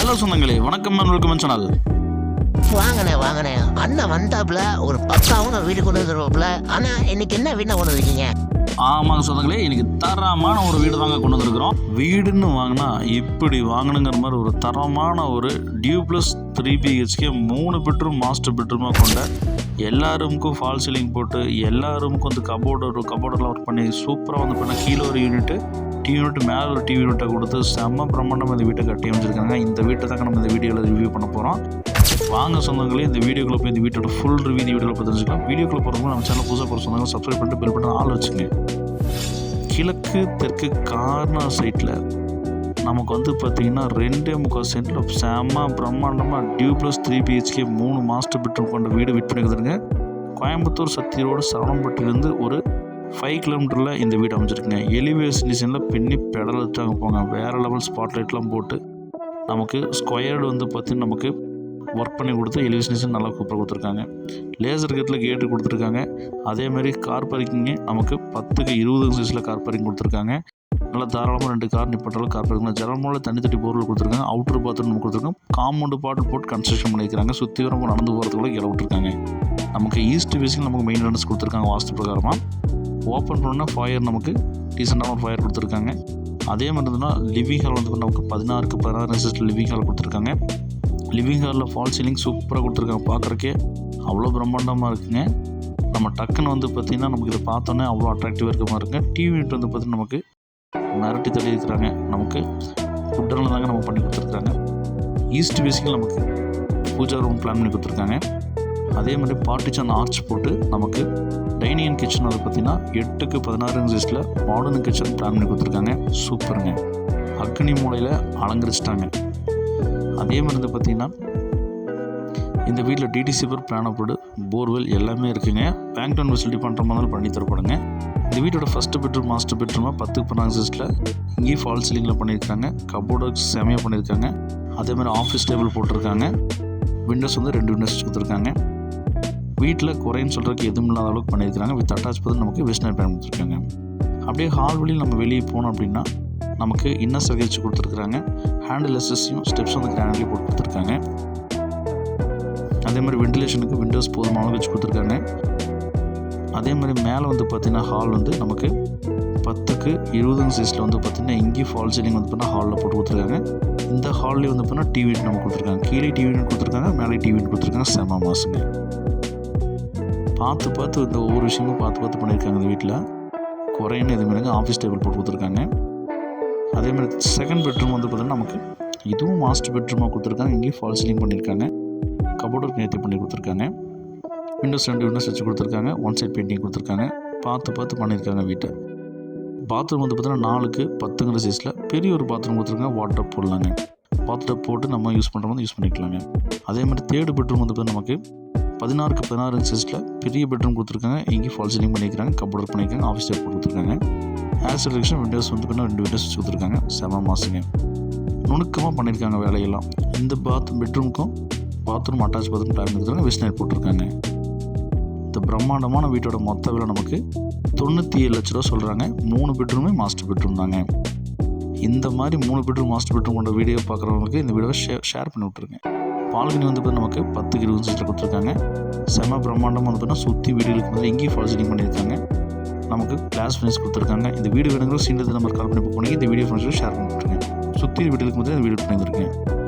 Hello சொந்தங்களே வணக்கம் and welcome channel. வாங்கண்ணே வாங்கண்ணே அண்ணன் வந்தாப்புல ஒரு பக்காவும் வீடு கொண்டு வந்துருவாப்புல. ஆனா இன்னைக்கு என்ன வீணா கொண்டு வந்திருக்கீங்க? ஆமாங்க சொந்தங்களே இன்னைக்கு தரமான ஒரு வீடு தாங்க கொண்டு வந்திருக்கிறோம். வீடுன்னு வாங்கினா இப்படி வாங்கணுங்கிற மாதிரி ஒரு தரமான ஒரு டியூ ப்ளஸ் த்ரீ பிஹெச்கே மூணு பெட்ரூம் மாஸ்டர் பெட்ரூமாக கொண்ட எல்லா ரூமுக்கும் ஃபால் சீலிங் போட்டு எல்லா ரூமுக்கும் வந்து கபோர்டு ஒரு கபோர்டெல்லாம் ஒர்க் பண்ணி சூப்பராக வந்து பண்ண கீழே ஒரு யூனிட்டு டிவி யூனிட் மேலே ஒரு டிவி யூனிட்டை கொடுத்து செம்ம பிரம்மாண்டமாக இந்த வீட்டை கட்டி அமைச்சிருக்காங்க. இந்த வீட்டை தாங்க நம்ம இந்த வீடியோவில் ரிவ்யூ பண்ண போகிறோம் வாங்க சொந்தங்களே இந்த வீடியோக்குள்ள போய் இந்த வீட்டோட ஃபுல் ரிவ்யூ இந்த வீடியோவில் பார்த்து தெரிஞ்சுக்கலாம். வீடியோக்குள்ள போகிறவங்க நம்ம சேனல் புதுசாக போகிற சொந்தங்க சப்ஸ்கிரைப் பண்ணிட்டு பெல் பட்டன் ஆள் வச்சுங்க கிழக்கு தெற்கு கார்னர் சைட்டில் நமக்கு வந்து பார்த்தீங்கன்னா ரெண்டே முக்கால் சென்டில் செம்ம பிரம்மாண்டமாக டியூ ப்ளஸ் த்ரீ பிஹெச்கே மூணு மாஸ்டர் பெட்ரூம் கொண்ட வீடு விற்பனை இருக்குதுங்க கோயம்புத்தூர் சத்தி சரவணம்பட்டிலேருந்து ஒரு ஃபைவ் கிலோமீட்டரில் இந்த வீடு அமைச்சிருக்குங்க எலிவேஷன் டிசைனில் பின்னி பெடல் வச்சாங்க போங்க. வேறு லெவல் ஸ்பாட் லைட்லாம் போட்டு நமக்கு ஸ்கொயர்டு வந்து பார்த்திங்கன்னா நமக்கு ஒர்க் பண்ணி கொடுத்து எலிவேஷனேஷன் நல்லா கூப்பர் கொடுத்துருக்காங்க. லேசர் கேட்டில் கேட்டு கொடுத்துருக்காங்க. அதேமாதிரி கார் பார்க்கிங்கு நமக்கு பத்துக்கு இருபது சைஸில் கார் பார்க்கிங் கொடுத்துருக்காங்க. நல்லா தாராளமாக ரெண்டு கார் நிப்பட்டாலும் கார் பார்க்கிங் ஜெரமோல தண்ணி தட்டி போரில் கொடுத்துருக்காங்க. அவுட்டர் பாத்ரூம் கொடுத்துருக்காங்க. காம்பவுண்டு பாட்டில் போட்டு கன்ஸ்ட்ரக்ஷன் பண்ணியிருக்காங்க சுற்றி வரவங்க நடந்து போகிறதுக்குள்ள இடம் விட்டுருக்காங்க. நமக்கு ஈஸ்ட் ஃபேஸிங் நமக்கு மெயின் கொடுத்துருக்காங்க. வாஸ்து பிரகாரமாக ஓப்பன் பண்ணால் ஃபயர் நமக்கு டீசெண்டான ஒரு ஃபயர் கொடுத்துருக்காங்க. அதே மாதிரி இருந்ததுன்னா லிவிங் ஹால் வந்து நமக்கு பதினாறுக்கு பதினாறு லிவிங் ஹால் கொடுத்துருக்காங்க. லிவிங் ஹாலில் ஃபால் சீலிங் சூப்பராக கொடுத்துருக்காங்க. பார்க்குறக்கே அவ்வளோ பிரம்மாண்டமாக இருக்குங்க. நம்ம டக்குன்னு வந்து பார்த்திங்கன்னா நமக்கு இதை பார்த்தோன்னே அவ்வளோ அட்ராக்டிவாக இருக்க மாதிரி இருக்குங்க டிவி யூனிட் வந்து பார்த்திங்கன்னா நமக்கு மிரட்டி தள்ளி இருக்கிறாங்க. நமக்கு ஃபுட்டெல்லாம் தாங்க நம்ம பண்ணி கொடுத்துருக்காங்க. ஈஸ்ட் பேசிக்கில் நமக்கு பூஜா ரூம் பிளான் பண்ணி கொடுத்துருக்காங்க. அதே மாதிரி பார்ட்டிஷன் ஆர்ச் போட்டு நமக்கு டைனிங் அண்ட் கிச்சன் வந்து பார்த்திங்கன்னா எட்டுக்கு பதினாறு இன்ச்சஸில் மாடர்ன் கிச்சன் பிளான் பண்ணி கொடுத்துருக்காங்க. சூப்பருங்க. அக்னி மூலையில் அலங்கரிச்சிட்டாங்க. அதே மாதிரி வந்து பார்த்திங்கன்னா இந்த வீட்டில் டிடிசி பர் பிளானப்போடு போர்வெல் எல்லாமே இருக்குங்க. பேங்க் லோன் ஃபெசிலிட்டி பண்ணுற மாதிரி பண்ணி தரப்படுங்க. இந்த வீட்டோட ஃபஸ்ட்டு பெட்ரூம் மாஸ்டர் பெட்ரூமாக பத்துக்கு பதினாறு சிஸ்டில் இங்கேயும் ஃபால் சீலிங்கில் பண்ணியிருக்காங்க. கபோர்டு செமையாக பண்ணியிருக்காங்க. அதே மாதிரி ஆஃபீஸ் டேபிள் போட்டிருக்காங்க. விண்டோஸ் வந்து ரெண்டு விண்டோஸ் கொடுத்துருக்காங்க. வீட்டில் குறைன்னு சொல்கிறதுக்கு எதுவும் இல்லாத அளவுக்கு பண்ணியிருக்காங்க வித் அட்டாச் பார்த்து நமக்கு வெஸ்டர்ன் பேன் கொடுத்துருக்காங்க அப்படியே ஹால் வழியில் நம்ம வெளியே போனோம் அப்படின்னா நமக்கு இன்னர் சர்வீஸ் கொடுத்துருக்குறாங்க. ஹேண்டில் எஸ்எஸ்ஸையும் ஸ்டெப்ஸ் வந்து கிராண்ட்லி போட்டு கொடுத்துருக்காங்க. அதே மாதிரி வெண்டிலேஷனுக்கு விண்டோஸ் போதுமான வச்சு கொடுத்துருக்காங்க. அதே மாதிரி மேலே வந்து பார்த்திங்கன்னா ஹால் வந்து நமக்கு பத்துக்கு இருபது சைஸில் வந்து பார்த்திங்கன்னா இங்கேயும் ஃபால் சீலிங் வந்து பார்த்தீங்கன்னா ஹாலில் போட்டு கொடுத்துருக்காங்க. இந்த ஹால்லேயே வந்து பார்த்தீங்கன்னா டிவி நம்ம கொடுத்துருக்காங்க. கீழே டிவி கொடுத்துருக்காங்க மேலே டிவி கொடுத்துருக்காங்க செம மாசுங்க. பார்த்து பார்த்து இந்த ஒவ்வொரு விஷயமும் பார்த்து பார்த்து பண்ணியிருக்காங்க இந்த வீட்டில். குறைன்னு எதுவுமே ஆஃபீஸ் டேபிள் போட்டு கொடுத்துருக்காங்க. அதே மாதிரி செகண்ட் பெட்ரூம் வந்து பார்த்திங்கன்னா நமக்கு இதுவும் மாஸ்டர் பெட்ரூமாக கொடுத்துருக்காங்க. இங்கேயும் ஃபால் சீலிங் பண்ணியிருக்காங்க. கபோர்டு நேர்த்தி பண்ணி கொடுத்துருக்காங்க. விண்டோஸ் ரெண்டு விண்டோஸ் வச்சு கொடுத்துருக்காங்க. ஒன் சைட் பெயிண்டிங் கொடுத்துருக்காங்க. பார்த்து பார்த்து பண்ணியிருக்காங்க வீட்டை. பாத்ரூம் வந்து பார்த்தீங்கன்னா நாலுக்கு பத்துங்கிற சைஸில் பெரிய ஒரு பாத்ரூம் கொடுத்துருக்காங்க. வாட்டர் போடலாங்க. வாட்டர் போட்டு நம்ம யூஸ் பண்ணுற மாதிரி யூஸ் பண்ணிக்கலாங்க. அதே மாதிரி தேர்டு பெட்ரூம் வந்து பார்த்தீங்கன்னா நமக்கு பதினாறுக்கு பதினாறு சைஸில் பெரிய பெட்ரூம் கொடுத்துருக்காங்க. இங்கேயும் ஃபால் சீலிங் பண்ணியிருக்காங்க கபோர்டு பண்ணியிருக்காங்க. ஆஃபீஸ் டேப் கொடுத்துருக்காங்க. ஏர் செலெக்ஷன் விண்டோஸ் வந்து பார்த்தீங்கன்னா ரெண்டு விண்டோஸ் வச்சு கொடுத்துருக்காங்க. செவன் மாதங்க நுணுக்கமாக பண்ணியிருக்காங்க வேலையெல்லாம். இந்த பாத் பெட்ரூமுக்கும் பாத்ரூம் அட்டாச் பாத்ரூம் பிளான் கொடுத்துருக்காங்க வெஸ்ட் போட்டிருக்காங்க. இந்த பிரம்மாண்டமான வீட்டோட மொத்த விலை நமக்கு தொண்ணூற்றி ஏழு லட்ச ரூபா சொல்கிறாங்க மூணு பெட்ரூமே மாஸ்டர் பெட்ரூம் தாங்க. இந்த மாதிரி மூணு பெட்ரூம் மாஸ்டர் பெட்ரூம் கொண்ட வீடியோ பார்க்குறவங்களுக்கு இந்த வீடியோவை ஷேர் ஷேர் பண்ணி விட்ருங்க பால்கனி வந்து பார்த்தா நமக்கு பத்துக்கு இருபது சீட்டில் கொடுத்துருக்காங்க செம பிரம்மாண்டமாக வந்து பார்த்தீங்கன்னா சுற்றி வீடு இருக்கும்போது இங்கேயும் ஃபால் சீட்டிங் பண்ணியிருக்காங்க. நமக்கு கிளாஸ் ஃபினிஷ் கொடுத்துருக்காங்க. இந்த வீடு வேணுங்கிற சீனியர் நம்பர் கால் பண்ணி புக் பண்ணி இந்த வீடியோ ஃப்ரெண்ட்ஸுக்கு ஷேர் பண்ணி சுற்றி வீடு இருக்கும்போது இந்த வீடு பண்ணியிருக்கேன்